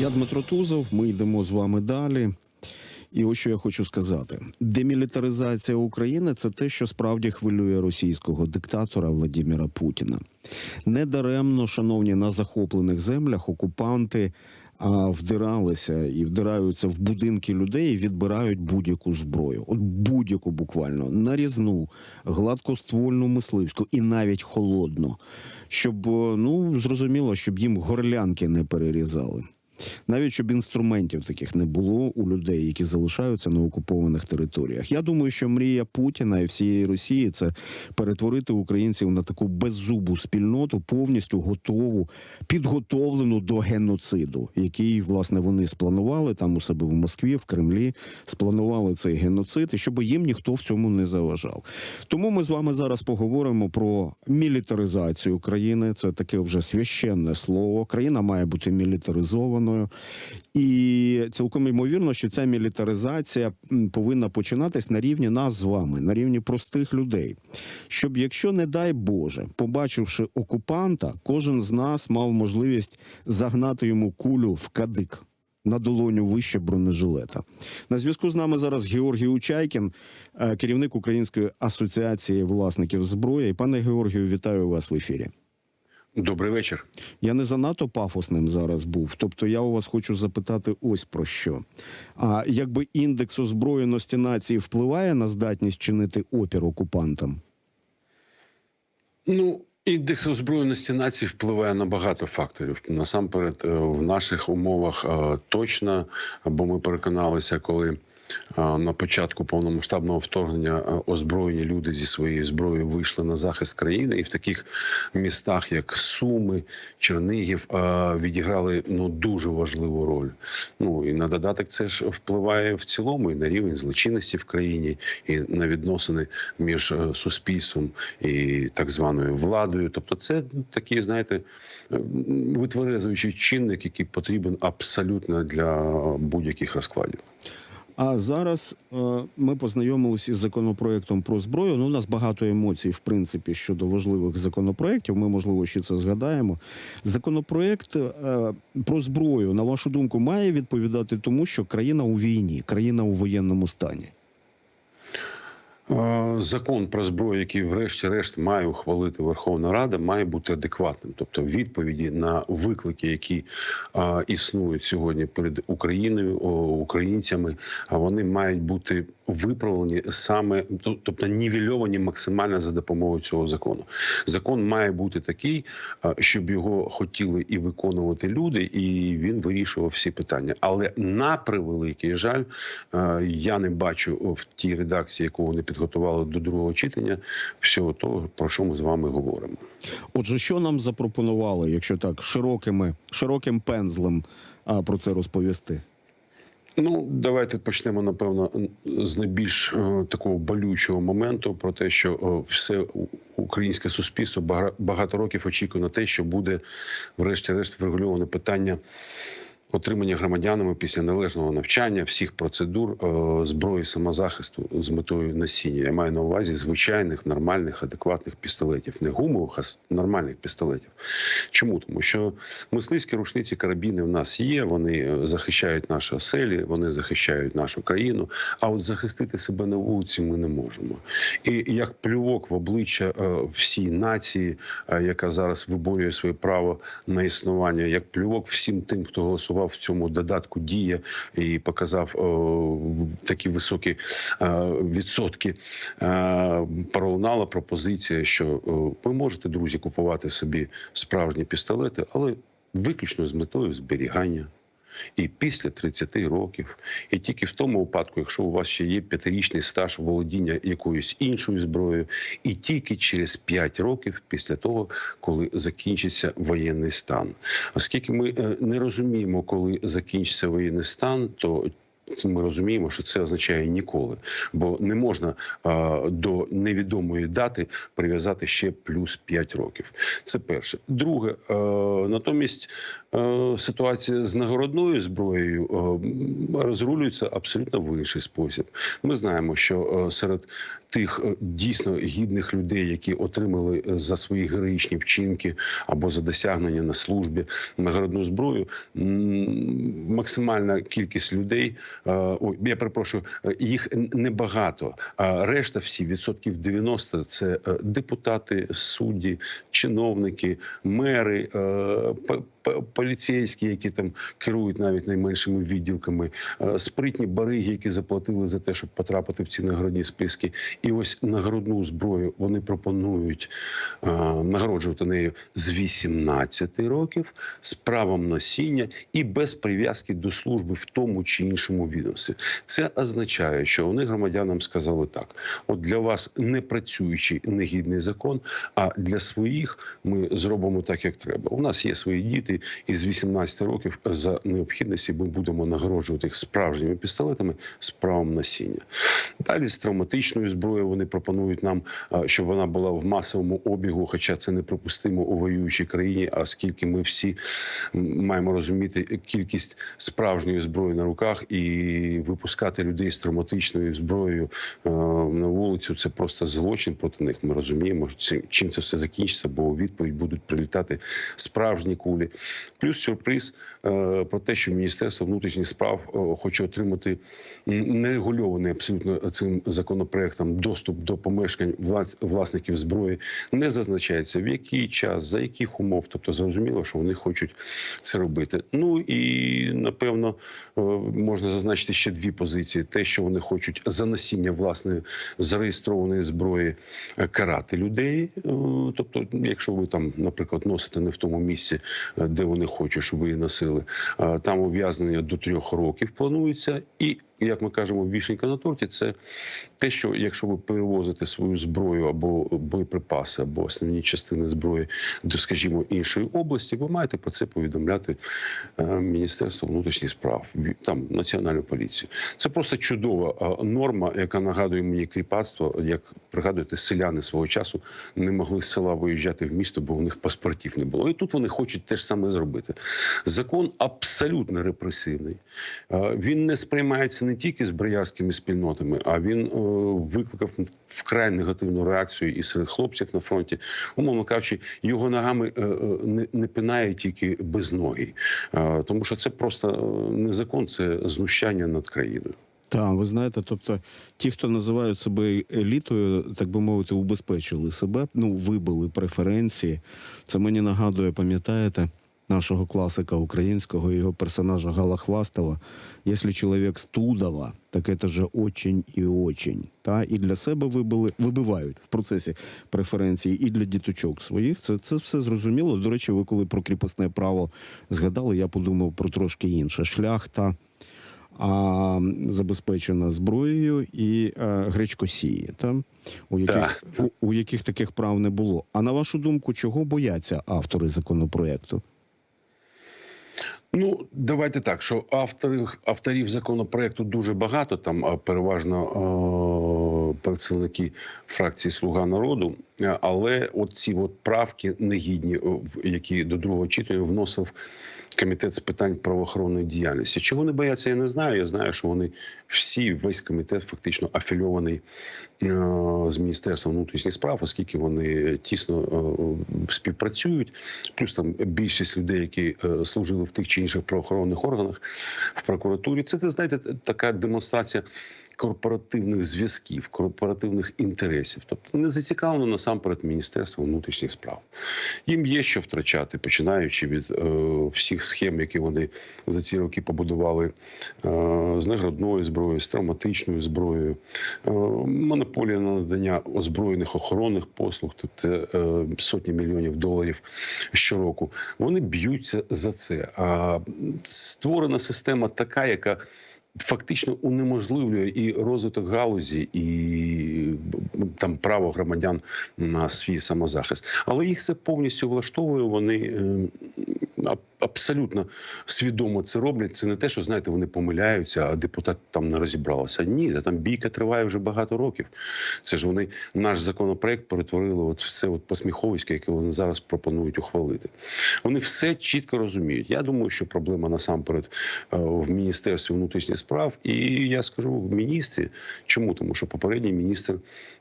Я Дмитро Тузов. Ми йдемо з вами далі. І ось що я хочу сказати: демілітаризація України це те, що справді хвилює російського диктатора Владимира Путіна. Недаремно, шановні, на захоплених землях окупанти а, вдиралися і вдираються в будинки людей і відбирають будь-яку зброю. От будь-яку буквально нарізну, гладкоствольну мисливську і навіть холодну, щоб ну зрозуміло, щоб їм горлянки не перерізали. Навіть щоб інструментів таких не було у людей, які залишаються на окупованих територіях. Я думаю, що мрія Путіна і всієї Росії це перетворити українців на таку беззубу спільноту, повністю готову, підготовлену до геноциду, який власне вони спланували там у себе в Москві, в Кремлі, спланували цей геноцид, і щоб їм ніхто в цьому не заважав. Тому ми з вами зараз поговоримо про мілітаризацію країни. Це таке вже священне слово. Країна має бути мілітаризованою. І цілком ймовірно, що ця мілітаризація повинна починатись на рівні нас з вами, на рівні простих людей. Щоб, якщо не дай Боже, побачивши окупанта, кожен з нас мав можливість загнати йому кулю в кадик. На долоню вище бронежилета. На зв'язку з нами зараз Георгій Учайкін, е, керівник Української асоціації власників зброї. Пане Георгію, вітаю вас в ефірі. Добрий вечір. Я не занадто пафосним зараз був. Тобто, я у вас хочу запитати ось про що. А якби індекс озброєності нації впливає на здатність чинити опір окупантам? Ну, індекс озброєності нації впливає на багато факторів. Насамперед, е, в наших умовах е, точно, бо ми переконалися, коли на початку повномасштабного вторгнення е, озброєні люди зі своєю зброєю вийшли на захист країни, і в таких містах, як Суми, Чернігів, е, відіграли ну дуже важливу роль. Ну і на додаток це ж впливає в цілому і на рівень злочинності в країні, і на відносини між е, суспільством і так званою владою. Тобто, це такий, знаєте, витверезуючий чинник, який потрібен абсолютно для будь-яких розкладів. А зараз е, ми познайомилися із законопроектом про зброю. Ну, у нас багато емоцій, в принципі, щодо важливих законопроєктів. Ми, можливо, ще це згадаємо. Законопроект е, про зброю, на вашу думку, має відповідати тому, що країна у війні, країна у воєнному стані. Е, Закон про зброю, який, врешті-решт, має ухвалити Верховна Рада, має бути адекватним. Тобто, відповіді на виклики, які а, існують сьогодні перед Україною, українцями, вони мають бути виправлені саме, то- тобто нівельовані максимально за допомогою цього закону. Закон має бути такий, щоб його хотіли і виконувати люди, і він вирішував всі питання. Але на превеликий жаль, е, я не бачу в тій редакції, яку вони підготували до другого читання, всього того, про що ми з вами говоримо. Отже, що нам запропонували, якщо так широкими, широким пензлем про це розповісти? Ну, давайте почнемо напевно з найбільш е, такого болючого моменту про те, що е, все українське суспільство багато років очікує на те, що буде, врешті-решт, врегульоване питання. Отримання громадянами після належного навчання всіх процедур е, зброї самозахисту з метою носіння. Я маю на увазі звичайних, нормальних, адекватних пістолетів, не гумових, а нормальних пістолетів. Чому? Тому що мисливські рушниці, карабіни в нас є. Вони е, захищають наші оселі, вони захищають нашу країну. А от захистити себе на вулиці ми не можемо. І як плювок в обличчя е, всій нації, яка зараз виборює своє право на існування, як плювок всім тим, хто голосував в цьому додатку дія і показав о, такі високі е, відсотки. Е, пролунала пропозиція, що ви можете, друзі, купувати собі справжні пістолети, але виключно з метою зберігання. І після 30 років, і тільки в тому випадку, якщо у вас ще є п'ятирічний стаж володіння якоюсь іншою зброєю, і тільки через 5 років після того, коли закінчиться воєнний стан. Оскільки ми е, не розуміємо, коли закінчиться воєнний стан, то ми розуміємо, що це означає ніколи, бо не можна до невідомої дати прив'язати ще плюс 5 років. Це перше. Друге, натомість ситуація з нагородною зброєю розрулюється абсолютно в інший спосіб. Ми знаємо, що серед тих е, дійсно гідних людей, які отримали е, за свої героїчні вчинки або за досягнення на службі нагородну зброю, максимальна кількість людей. Е, Ой, я перепрошую, е, їх небагато. А решта всі відсотків 90 – це е, депутати, судді, чиновники, мери, поліцейські, які там керують навіть найменшими відділками, е, спритні бариги, які заплатили за те, щоб потрапити в ці нагородні списки. І ось нагородну зброю вони пропонують е, нагороджувати нею з 18 років з правом носіння і без прив'язки до служби в тому чи іншому відомстві. Це означає, що вони громадянам сказали так: от для вас не працюючий негідний закон, а для своїх ми зробимо так, як треба. У нас є свої діти, і з 18 років за необхідності ми будемо нагороджувати їх справжніми пістолетами з правом носіння. Далі з травматичною зброєю вони пропонують нам, щоб вона була в масовому обігу, хоча це неприпустимо у воюючій країні, А оскільки ми всі маємо розуміти кількість справжньої зброї на руках і випускати людей з травматичною зброєю на вулицю. Це просто злочин проти них. Ми розуміємо, чим це все закінчиться, бо у відповідь будуть прилітати справжні кулі. Плюс сюрприз е, про те, що Міністерство внутрішніх справ е, хоче отримати нерегульований абсолютно цим законопроектом доступ до помешкань влас- власників зброї. Не зазначається в який час, за яких умов. Тобто зрозуміло, що вони хочуть це робити. Ну і напевно е, можна зазначити ще дві позиції: те, що вони хочуть за носіння власної зареєстрованої зброї карати людей. Тобто, якщо ви там, наприклад, носите не в тому місці, де вони хочуть, щоб її носили, е, там ув'язнення до трьох років планується і. Як ми кажемо, вішенька на торті це те, що якщо ви перевозите свою зброю або боєприпаси, або основні частини зброї до, скажімо, іншої області, ви маєте про це повідомляти е, Міністерство внутрішніх справ, там національну поліцію. Це просто чудова е, норма, яка нагадує мені кріпацтво. Як пригадуєте, селяни свого часу не могли з села виїжджати в місто, бо у них паспортів не було. І тут вони хочуть те ж саме зробити. Закон абсолютно репресивний. Е, Він не сприймається не тільки з бриярськими спільнотами, а він е, викликав вкрай негативну реакцію і серед хлопців на фронті. Умовно кажучи, його ногами е, е, не, не пинає тільки без ноги, Е, тому що це просто е, не закон, це знущання над країною. Так, ви знаєте, тобто ті, хто називають себе елітою, так би мовити, убезпечили себе, ну вибили преференції. Це мені нагадує, пам'ятаєте, нашого класика українського, його персонажа Гала Хвастова. Якщо чоловік з Тудова, так це же очень і очень. Та і для себе вибили, вибивають в процесі преференції, і для діточок своїх. Це, це все зрозуміло. До речі, ви коли про кріпосне право згадали, я подумав про трошки інше. Шляхта а, забезпечена зброєю і а, гречкосії, та? У, яких, у, у яких таких прав не було. А на вашу думку, чого бояться автори законопроекту? Ну, давайте так, що авторів, авторів законопроекту дуже багато, там переважно е, представники фракції Слуга народу. Але от ці от правки негідні, які до другого читання вносив комітет з питань правоохоронної діяльності. Чого не бояться, я не знаю. Я знаю, що вони всі, весь комітет фактично афільований е, з Міністерством внутрішніх справ, оскільки вони тісно е, співпрацюють. Плюс там більшість людей, які е, служили в тих чи інших правоохоронних органах в прокуратурі. Це знаєте, така демонстрація корпоративних зв'язків, корпоративних інтересів. Тобто не зацікавлено насамперед Міністерство внутрішніх справ. Їм є що втрачати, починаючи від е, всіх схем, які вони за ці роки побудували е, з наградною зброєю, з травматичною зброєю, е, монополія на надання озброєних охоронних послуг, тобто е, сотні мільйонів доларів щороку. Вони б'ються за це. А створена система така, яка фактично унеможливлює і розвиток галузі, і там право громадян на свій самозахист. Але їх це повністю влаштовує. Вони е, абсолютно свідомо це роблять. Це не те, що знаєте, вони помиляються, а депутат там не розібралися. Ні, там бійка триває вже багато років. Це ж вони наш законопроект перетворили от в це от посміховисько, яке вони зараз пропонують ухвалити. Вони все чітко розуміють. Я думаю, що проблема насамперед е, в міністерстві внутрішніх справ, і я скажу в міністрі. Чому? Тому що попередній міністр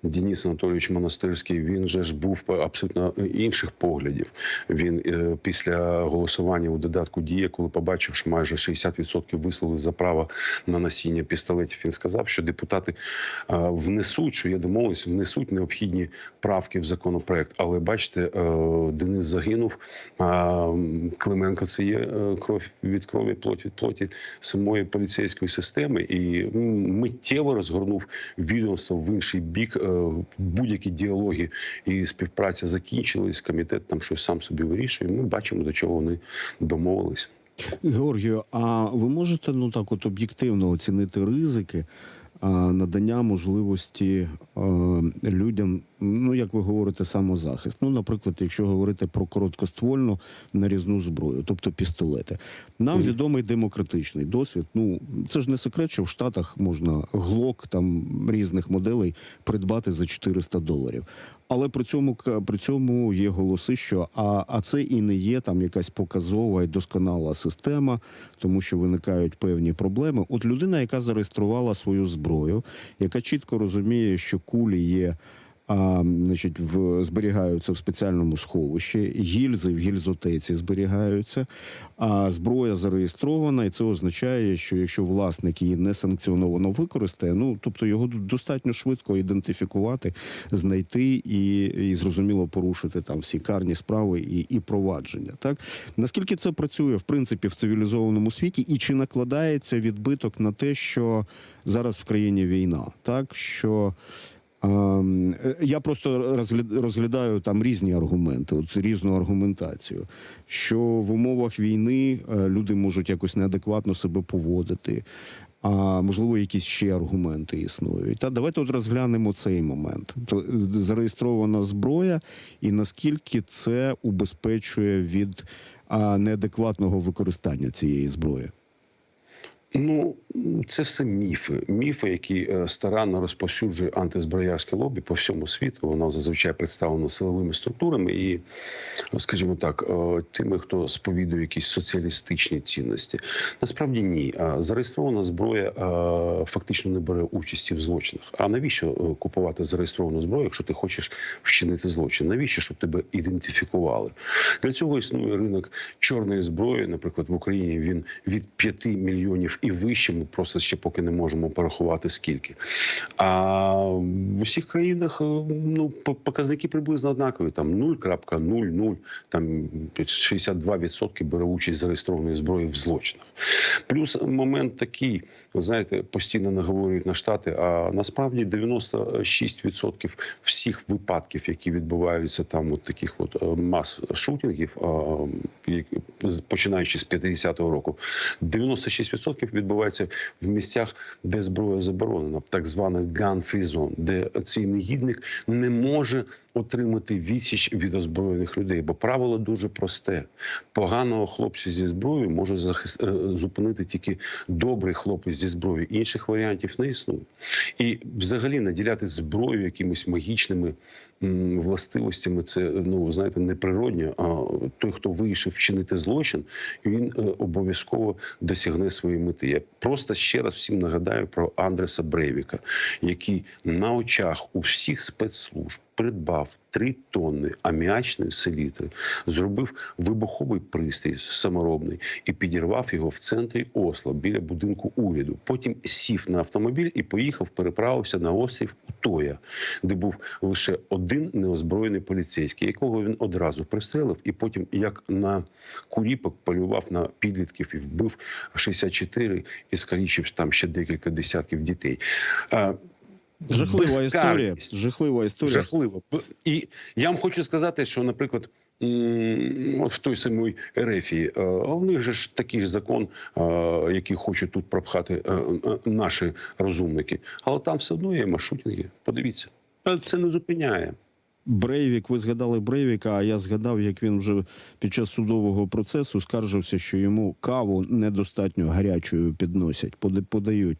Денис Анатолійович Монастирський він же ж був абсолютно інших поглядів. Він е, після голосування у додатку дія, коли побачив, що майже 60% висловили за право на носіння пістолетів. Він сказав, що депутати е, внесуть, що я домовився, внесуть необхідні правки в законопроект. Але бачите, е, Денис загинув. Клименко це є е, кров від крові, плоть від плоті самої поліцейської системи, і миттєво розгорнув відомство в інший бік. Будь-які діалоги і співпраця закінчились. Комітет там щось сам собі вирішує. Ми бачимо, до чого вони домовились. Георгію, а ви можете ну так от об'єктивно оцінити ризики а, надання можливості а, людям, ну як ви говорите, самозахист? Ну, наприклад, якщо говорити про короткоствольну нарізну зброю, тобто пістолети. Нам відомий демократичний досвід. Ну це ж не секрет, що в Штатах можна глок там різних моделей придбати за 400 доларів. Але при цьому при цьому є голоси, що а, а це і не є там якась показова і досконала система, тому що виникають певні проблеми. От людина, яка зареєструвала свою зброю, яка чітко розуміє, що кулі є. А, значить, в зберігаються в спеціальному сховищі, гільзи в гільзотеці зберігаються, а зброя зареєстрована, і це означає, що якщо власник її несанкціоновано використає, ну тобто його достатньо швидко ідентифікувати, знайти і, і зрозуміло порушити там всі карні справи і, і провадження. Так наскільки це працює в принципі в цивілізованому світі, і чи накладається відбиток на те, що зараз в країні війна, так що. Е, Я просто розглядаю там різні аргументи, от різну аргументацію. Що в умовах війни е, люди можуть якось неадекватно себе поводити, а можливо, якісь ще аргументи існують. Та давайте от розглянемо цей момент. То е, зареєстрована зброя, і наскільки це убезпечує від неадекватного використання цієї зброї. Ну, це все міфи. Міфи, які е, старанно розповсюджує антизброярське лобі по всьому світу. Воно зазвичай представлено силовими структурами і, скажімо так, е, тими, хто сповідує якісь соціалістичні цінності. Насправді ні. Е, Зареєстрована зброя фактично не бере участі в злочинах. А навіщо купувати зареєстровану зброю, якщо ти хочеш вчинити злочин? Навіщо щоб тебе ідентифікували? Для цього існує ринок чорної зброї. Наприклад, в Україні він від 5 мільйонів і вище. Ми просто ще поки не можемо порахувати скільки. А в усіх країнах е, ну показники приблизно однакові. Там 0,00, там 62% бере участь зареєстрованої зброї в злочинах. Плюс момент такий, ви знаєте, постійно наговорюють на штати. А насправді 96% всіх випадків, які відбуваються там, от таких от е, мас шутингів, е, починаючи з 50-го року, 96% відбувається в місцях, де зброя заборонена, так званих gun-free zone, де цей негідник не може отримати відсіч від озброєних людей. Бо правило дуже просте: поганого хлопця зі зброєю може захист... е, зупинити тільки добрий хлопець зі зброєю. Інших варіантів не існує. І взагалі наділяти зброю якимись магічними м, властивостями, це ну знаєте, неприродньо. А той, хто вирішив вчинити злочин, він е, обов'язково досягне своєї мети. Я просто ще раз всім нагадаю про Андреса Брейвіка, який на очах у всіх спецслужб придбав 3 тонни аміачної селітри, зробив вибуховий пристрій саморобний і підірвав його в центрі Осло біля будинку уряду. Потім сів на автомобіль і поїхав, переправився на острів Утоя, де був лише один неозброєний поліцейський, якого він одразу пристрелив, і потім, як на куріпок, полював на підлітків і вбив 64 і скалічив там ще декілька десятків дітей. Жахлива історія. Жахлива історія. Жахливо. І я вам хочу сказати, що, наприклад, от в той самій Ерефії, е, а в них же ж такий закон, е, який хочуть тут пропхати е, наші розумники. Але там все одно є маршрутинги. Подивіться, це не зупиняє. Брейвік, ви згадали Брейвіка, а я згадав, як він вже під час судового процесу скаржився, що йому каву недостатньо гарячою підносять, подають.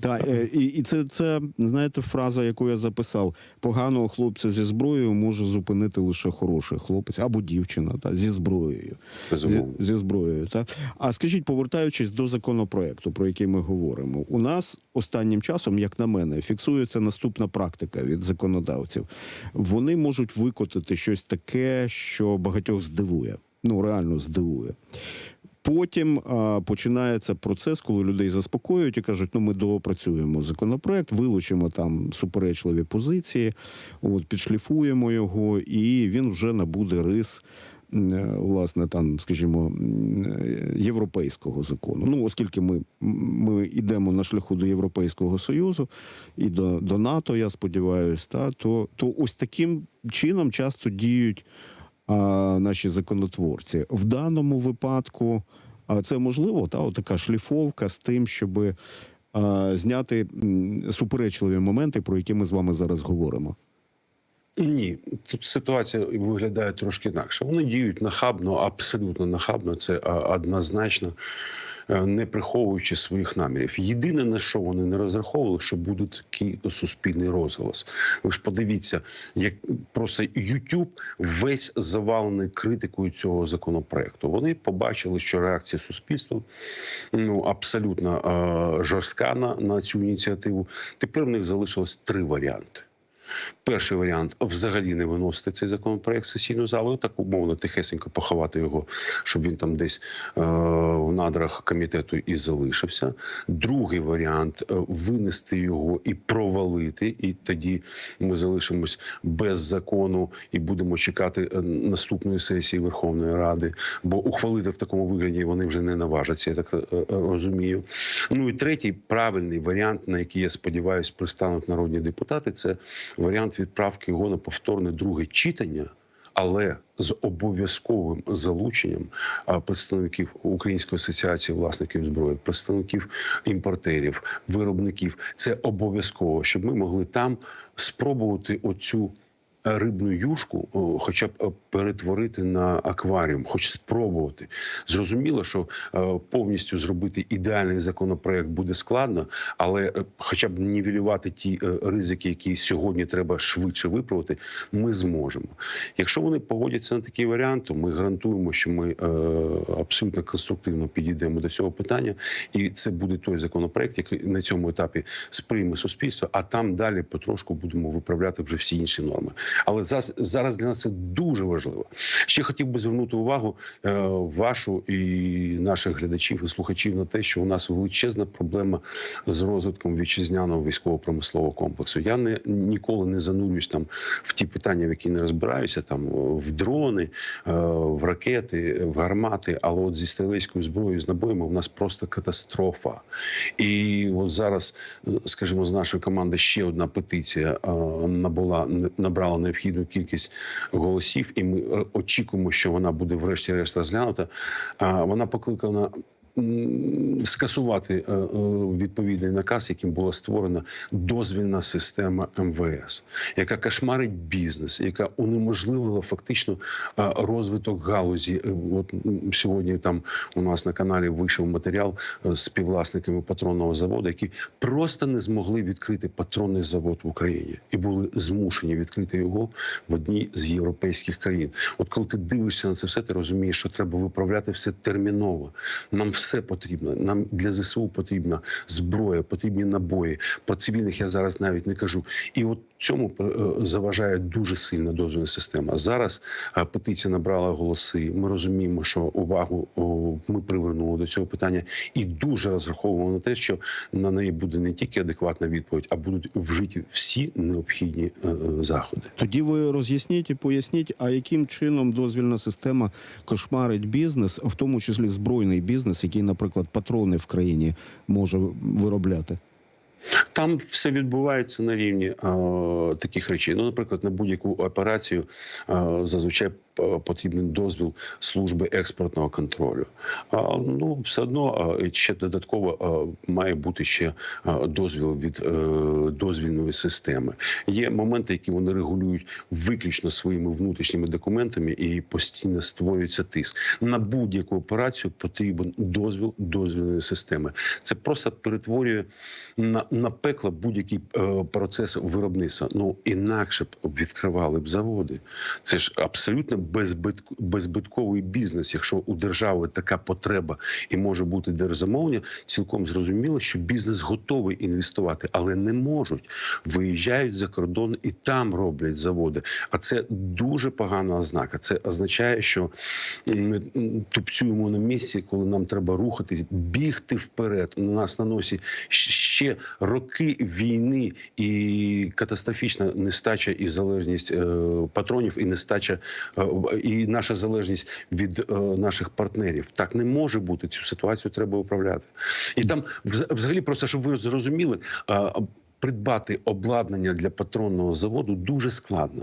Та, е, і і це, це, знаєте, фраза, яку я записав: поганого хлопця зі зброєю може зупинити лише хороший хлопець або дівчина та, зі зброєю. Зі, зі зброєю. Та? А скажіть, повертаючись до законопроекту, про який ми говоримо, у нас останнім часом, як на мене, фіксується наступна практика від законодавців. Вони можуть викотити щось таке, що багатьох здивує. Ну реально здивує. Потім а, починається процес, коли людей заспокоюють і кажуть, ну ми доопрацюємо законопроект, вилучимо там суперечливі позиції, от підшліфуємо його, і він вже набуде рис. Е, Власне, там, скажімо, е, європейського закону. Ну, оскільки ми, ми йдемо на шляху до Європейського Союзу і до, до НАТО, я сподіваюся, та, то, то ось таким чином часто діють а, наші законотворці. В даному випадку а, це можливо, та така шліфовка з тим, щоб зняти суперечливі моменти, про які ми з вами зараз говоримо. Ні, ситуація виглядає трошки інакше. Вони діють нахабно, абсолютно нахабно. Це однозначно, е, не приховуючи своїх намірів. Єдине на що вони не розраховували, що буде такий суспільний розголос. Ви ж подивіться, як просто YouTube весь завалений критикою цього законопроекту. Вони побачили, що реакція суспільства ну абсолютно е, жорстка на, на цю ініціативу. Тепер в них залишилось три варіанти. Перший варіант взагалі не виносити цей законопроект в сесійну залу, так умовно тихесенько поховати його, щоб він там десь е, в надрах комітету і залишився. Другий варіант е, винести його і провалити, і тоді ми залишимось без закону і будемо чекати е, наступної сесії Верховної Ради. Бо ухвалити в такому вигляді вони вже не наважаться, я так е, розумію. Ну і третій правильний варіант, на який я сподіваюся, пристануть народні депутати, це варіант відправки його на повторне друге читання, але з обов'язковим залученням представників Української асоціації власників зброї, представників імпортерів, виробників. Це обов'язково, щоб ми могли там спробувати оцю. Рибну юшку, хоча б е, перетворити на акваріум, хоч спробувати. Зрозуміло, що е, повністю зробити ідеальний законопроект буде складно, але е, хоча б нівелювати ті ризики, які сьогодні треба швидше виправити, ми зможемо. Якщо вони погодяться на такий варіант, то ми гарантуємо, що ми абсолютно конструктивно підійдемо до цього питання, і це буде той законопроект, який на цьому етапі сприйме суспільство, а там далі потрошку будемо виправляти вже всі інші норми. Але зараз, для нас це дуже важливо. Ще хотів би звернути увагу е, вашу і наших глядачів і слухачів на те, що у нас величезна проблема з розвитком вітчизняного військово-промислового комплексу. Я не ніколи не занурююсь там в ті питання, в які не розбираюся, там в дрони, е, в ракети, в гармати. Але от зі стрілецькою зброєю з набоями у нас просто катастрофа. І от зараз, е, скажімо, з нашої команди ще одна петиція набула набрала необхідну кількість голосів, і ми е, очікуємо, що вона буде врешті-решт розглянута. Вона покликана. Скасувати е, е, відповідний наказ, яким була створена дозвільна система МВС, яка кошмарить бізнес, яка унеможливила фактично е, розвиток галузі. От сьогодні там у нас на каналі вийшов матеріал з співвласниками патронного заводу, які просто не змогли відкрити патронний завод в Україні і були змушені відкрити його в одній з європейських країн. От коли ти дивишся на це все, ти розумієш, що треба виправляти все терміново. Нам все потрібно. Нам для ЗСУ потрібна зброя, потрібні набої. Про цивільних я зараз навіть не кажу. І от цьому е, заважає дуже сильна дозвільна система. Зараз е, петиція набрала голоси. Ми розуміємо, що увагу ми привернули до цього питання, і дуже розраховуємо на те, що на неї буде не тільки адекватна відповідь, а будуть вжиті всі необхідні е, заходи. Тоді ви роз'ясніть і поясніть, а яким чином дозвільна система кошмарить бізнес, в тому числі збройний бізнес, який, наприклад, патрони в країні може виробляти. Там все відбувається на рівні е, таких речей. Ну, наприклад, на будь-яку операцію е, зазвичай потрібен дозвіл служби експортного контролю. А, ну, все одно е, ще додатково е, має бути ще е, дозвіл від е, дозвільної системи. Є моменти, які вони регулюють виключно своїми внутрішніми документами, і постійно створюється тиск. На будь-яку операцію потрібен дозвіл дозвільної системи. Це просто перетворює на, на пекло будь-який е, процес виробництва. Ну інакше б відкривали б заводи. Це ж абсолютно беззбитковий бізнес. Якщо у держави така потреба і може бути держзамовлення, цілком зрозуміло, що бізнес готовий інвестувати, але не можуть. Виїжджають за кордон і там роблять заводи. А це дуже погана ознака. Це означає, що ми тупцюємо на місці, коли нам треба рухатись, бігти вперед. На нас на носі ще роки війни і катастрофічна нестача і залежність е, патронів, і нестача е, і наша залежність від е, наших партнерів. Так не може бути. Цю ситуацію треба управляти. І там, взагалі, просто щоб ви зрозуміли. Придбати обладнання для патронного заводу дуже складно.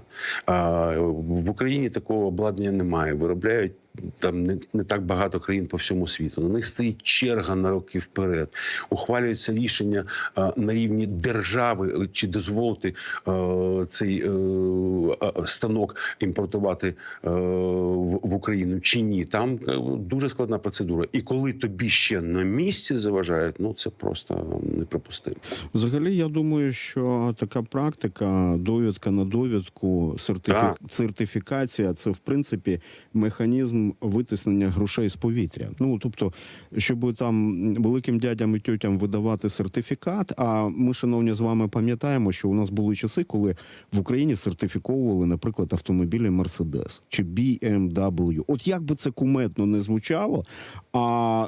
В Україні такого обладнання немає. Виробляють там не, не так багато країн по всьому світу. На них стоїть черга на роки вперед. Ухвалюються рішення а, на рівні держави, е, чи дозволити е, цей е, а, станок імпортувати е, в, в Україну чи ні. Там дуже складна процедура. І коли тобі ще на місці заважають, ну це просто неприпустимо. Взагалі, я думаю, що така практика, довідка на довідку, сертифі... Сертифікація це в принципі механізм витиснення грошей з повітря. Ну тобто, щоб там великим дядям і тьотям видавати сертифікат. А ми, шановні, з вами пам'ятаємо, що у нас були часи, коли в Україні сертифіковували, наприклад, автомобілі Mercedes чи BMW. От як би це куметно не звучало, а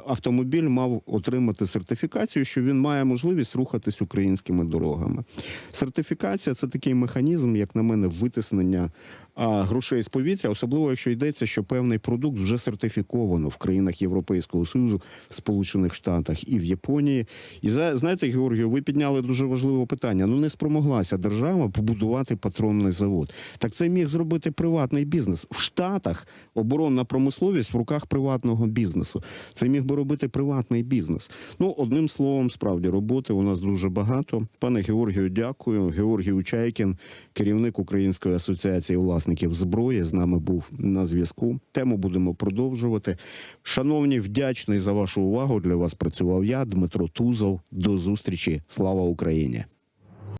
автомобіль мав отримати сертифікацію, що він має можливість рухатись українськими дорогами. Сертифікація це такий механізм, як на мене, витиснення грошей з повітря, особливо якщо йдеться, що певний продукт вже сертифіковано в країнах Європейського Союзу, в Сполучених Штатах і в Японії. І за- знаєте, Георгію, ви підняли дуже важливе питання. Ну не спромоглася держава побудувати патронний завод. Так це міг зробити приватний бізнес в Штатах. Оборонна промисловість в руках приватного бізнесу. Це міг би робити приватний бізнес. Ну одним словом, справді роботи у нас дуже багато. Пане Георгію, дякую. Георгій Учайкін, керівник Української асоціації власників зброї, з нами був на зв'язку. Тему будемо продовжувати. Шановні, вдячний за вашу увагу. Для вас працював я, Дмитро Тузов. До зустрічі. Слава Україні!